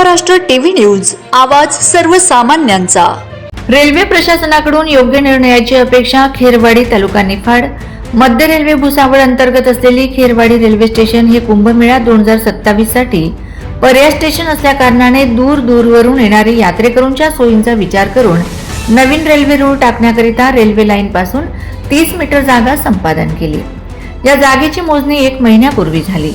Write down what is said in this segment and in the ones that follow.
Maharashtra TV news आवाज सर्वसामान्यांचा. Railway प्रशासनाकडून योग्य निर्णयाची अपेक्षा खेरवाडी तालुका निफाड मध्य रेल्वे भुसावळ अंतर्गत असलेली खेरवाडी रेल्वे स्टेशन हे कुंभमेळा दोन हजार सत्तावीससाठी पर्याय स्टेशन असल्या कारणाने दूर दूरवरून येणारे यात्रेकरूंच्या सोयींचा विचार करून नवीन रेल्वे रूळ टाकण्याकरिता रेल्वे लाईन पासून तीस मीटर जागा संपादन केली. या जागेची मोजणी एक महिन्यापूर्वी झाली.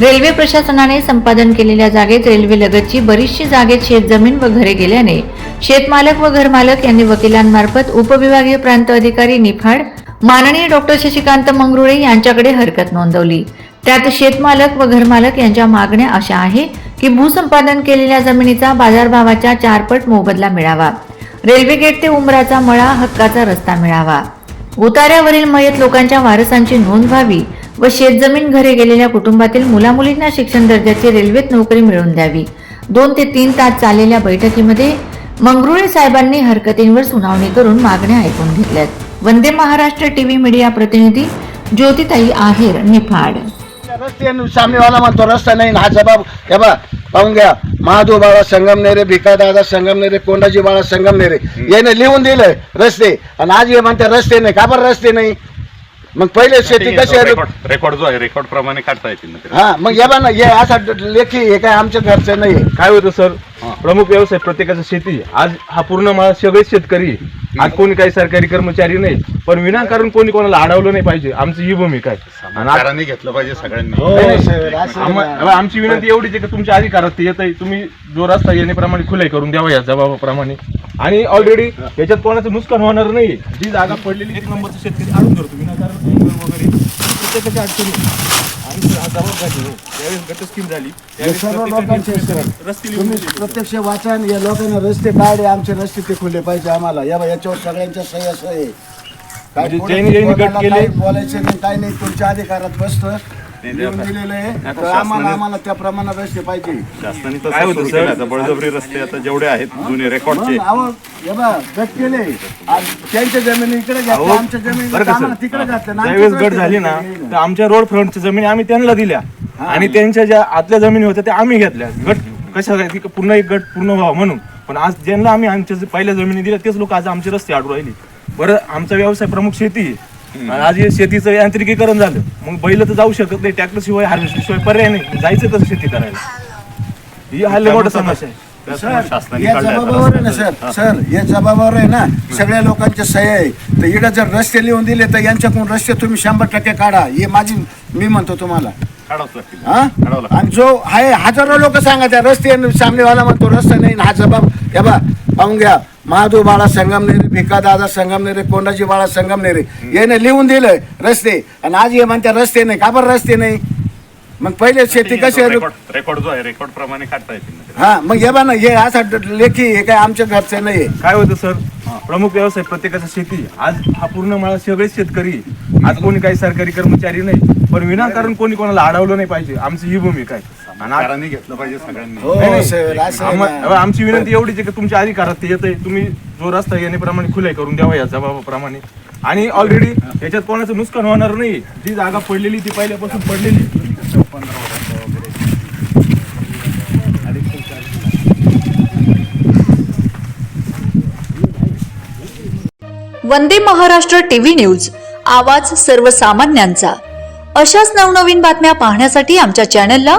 रेल्वे प्रशासनाने संपादन केलेल्या जागेत रेल्वे लगतची बरीचशी जागेत शेतजमीन व घरे गेल्याने शेतमालक व घरमालक यांनी वकिलांमार्फत उपविभागीय प्रांत अधिकारी निफाड माननीय डॉक्टर शशिकांत मंगरुळे यांच्याकडे हरकत नोंदवली. त्यात शेतमालक व घरमालक यांच्या मागण्या अशा आहे की भूसंपादन केलेल्या जमिनीचा बाजारभावाच्या चारपट मोबदला मिळावा. रेल्वे गेट ते उमराचा मळा हक्काचा रस्ता मिळावा. उतार्यावरील मयत लोकांच्या वारसांची नोंद व्हावी व शेतजमीन घरे गेलेल्या कुटुंबातील मुलामुलींना शिक्षण दर्जाची रेल्वेत नोकरी मिळवून द्यावी. दोन ते तीन तास चाललेल्या बैठकीमध्ये मंगरुळे साहेबांनी हरकतींवर सुनावणी करून मागण्या ऐकून घेतल्यात. वंदे महाराष्ट्र टीव्ही मीडिया प्रतिनिधी ज्योतिताई आहेर निफाड. रस्ते सामनेवाला म्हणतो रस्ता नाही हा जबाब हे बा पाहून घ्या महादेव बाळा संगमनेरे भिकादादा संगमनेरे कोंडाजी बाळा संगमनेरे याने लिहून दिलंय रस्ते. आणि आज हे म्हणते रस्ते नाही का बरं रस्ते नाही? मग पहिले शेती कशी आहे? रेकॉर्ड रेकॉर्ड जो आहे रेकॉर्ड प्रमाणे काढता येतील ना ते. हा मग या बा ना हे असा लेखी हे काय आमच्या घरचं नाही काय होतं सर प्रमुख व्यवसाय प्रत्येकाचा शेती आज हा पूर्ण माळ सगळे शेतकरी आहे. आज कोणी काही सरकारी कर्मचारी नाही पण विनाकारण कोणी कोणाला अडवलं नाही पाहिजे. आमची ही भूमिका आहे. आणि आज- समाजकारांनी घेतलं पाहिजे सगळ्यांनी. नाही, नाही, सर, असं आम्हा- नाही. आम्हा- आमची विनंती एवढीच आहे की तुमच्या अधिकारात ते येत आहे तुम्ही जो रस्ता येण्याप्रमाणे खुले करून द्यावा या जबाबाप्रमाणे. आणि ऑलरेडी याच्यात कोणाचं नुकसान होणार नाही जी जागा पडलेली एक नंबरचं शेतकरी आणून धरतो विनाकारण वगैरे प्रत्येकाच्या अडचणी आणि सर, हा जबाबदारी हो. ज्यावेळेस गट स्कीम झाली. हे त्यावेळेस सर्व प्रत्येकाने लोकांचे सर रस्ते लिहून तुम्ही दिले. प्रत्यक्ष वाचन या लोकांना रस्ते काढे आमचे रस्ते ते खुले पाहिजे आम्हाला. या बा याच्यावर सगळ्यांच्या सह्या सह्य काय म्हणजे पुढे ज्यांनी- ज्यांनी गट कोणाला केले- काही बोलायचं नाही काही नाही. तुमच्या अधिकारात बसतं लिहून दिलेलं आहे. आता तर आम्हाला शासनाने- आम्हाला त्या प्रमाणात रस्ते पाहिजे. शासनाने काय तसं होतं सुरू सर? केलं आता बळजबरी रस्ते आता जेवढे आहेत जुने रेकॉर्डचे हे गट केले. आणि त्यांच्या जमिनी इकडे अहो, घातल्या आमच्या जमिनी बरं का आम्हाला सर? तिकडे घातल्या आणि ज्यावेळेस आमच्याच गट झाली ना तर आमच्या रोड फ्रंटच्या जमिनी आम्ही त्यांना दिल्या. आणि त्यांच्या ज्या आतल्या जमिनी होत्या त्या आम्ही घेतल्या. गट कशा काय की पूर्ण एक गट पूर्ण व्हावा म्हणून. पण आज ज्यांना आम्ही आमच्या जे पहिल्या जमिनी दिल्या तेच लोक आज आमचे रस्ते अडू राहिले. बरं आमचा व्यवसाय प्रमुख शेती आहे. आणि आज हे शेतीचं यांत्रिकीकरण झालं. मग बैल तर जाऊ शकत नाही ट्रॅक्टर शिवाय हार्वेस्टर शिवाय पर्याय नाही. जायचं कसं शेती करायला? ही हल्ले मोठा समस्या आहे. सर शासनाने या जबाबावर आहे ना. सर सर या जबाबावर आहे ना सगळ्या लोकांच्या सह्या आहे. तर इकडे जर रस्ते लिहून दिले तर यांच्याकडून रस्ते तुम्ही शंभर टक्के काढा. हे माझी मी म्हणतो तुम्हाला. काढावंच लागतील. हा? काढावं लागतं आणि जो आहे हजारो लोक सांगायचे रस्ते सामनेवाला म्हणतो रस्ता नाही हा जबाब हे बा पाहून घ्या. महादेव बाळा संगमनेरे भिकादादा संगमनेरे कोंडाजी बाळा संगमनेरे याने लिहून दिलंय रस्ते. आणि आज हे म्हणते रस्ते नाही. का बरं रस्ते नाही? मग पहिले शेती कशी आहे? रेकॉर्ड रेकॉर्ड जो आहे रेकॉर्ड प्रमाणे काढता येतील ना ते. हा मग हे बा ना हे असा लेखी हे काय आमच्या घरचं नाही काय होतं सर? प्रमुख व्यवसाय प्रत्येकाचा शेती. आज हा पूर्ण माळा सगळे शेतकरी. आज कोणी काही सरकारी कर्मचारी नाही. पण विनाकारण कोणी कोणाला अडवलं नाही पाहिजे. आमची ही भूमिका आहे. घेतलं पाहिजे सगळ्यांनी. हो नाही, नाही. सर असं आहे आम्हा- ना. आमची विनंती एवढीच आहे की तुमच्या अधिकारात ते येतंय. तुम्ही जो रस्ता येण्याप्रमाणे खुले करून द्यावा या जबाबाप्रमाणे आणि ऑलरेडी याच्यात कोणाचं नुकसान होणार नाही. जी जागा पडलेली ती पहिल्यापासून पडलेली. वंदे महाराष्ट्र टीव्ही न्यूज आवाज सर्वसामान्यांचा. अशाच नवनवीन बातम्या पाहण्यासाठी आमच्या चॅनलला